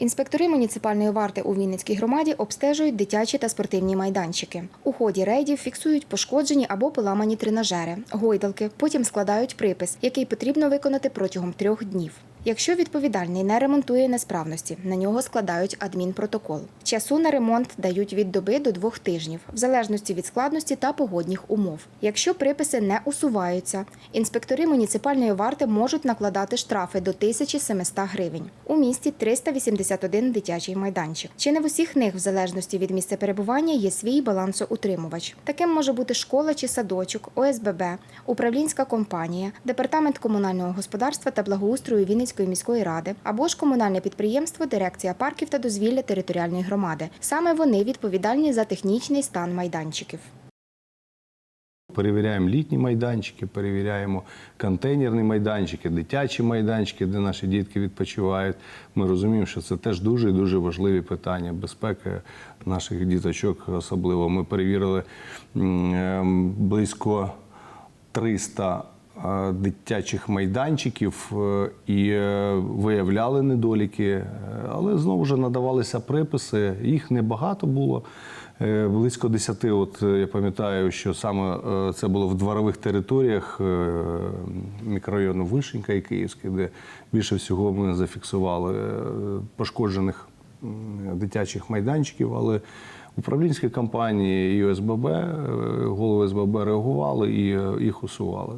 Інспектори муніципальної варти у Вінницькій громаді обстежують дитячі та спортивні майданчики. У ході рейдів фіксують пошкоджені або поламані тренажери, гойдалки, потім складають припис, який потрібно виконати протягом трьох днів. Якщо відповідальний не ремонтує несправності, на нього складають адмінпротокол. Часу на ремонт дають від доби до двох тижнів, в залежності від складності та погодних умов. Якщо приписи не усуваються, інспектори муніципальної варти можуть накладати штрафи до 1700 гривень. У місті 381 дитячий майданчик. Чи не в усіх них, в залежності від місця перебування, є свій балансоутримувач. Таким може бути школа чи садочок, ОСББ, управлінська компанія, департамент комунального господарства та благоустрою Вінницької міської ради або ж комунальне підприємство Дирекція парків та дозвілля територіальної громади. Саме вони відповідальні за технічний стан майданчиків. Перевіряємо літні майданчики, перевіряємо контейнерні майданчики, дитячі майданчики, де наші дітки відпочивають. Ми розуміємо, що це теж дуже і дуже важливі питання безпеки наших діточок. Особливо ми перевірили ем, близько 300 е, дитячих майданчиків е, і е, виявляли недоліки, е, але знову ж надавалися приписи. Їх небагато було. Е, Близько 10, от е, я пам'ятаю, що саме е, це було в дворових територіях е, мікрорайону Вишенька і Київський, де більше всього ми зафіксували е, пошкоджених дитячих майданчиків, але управлінські компанії і ОСББ, е, голови СББ реагували і е, їх усували.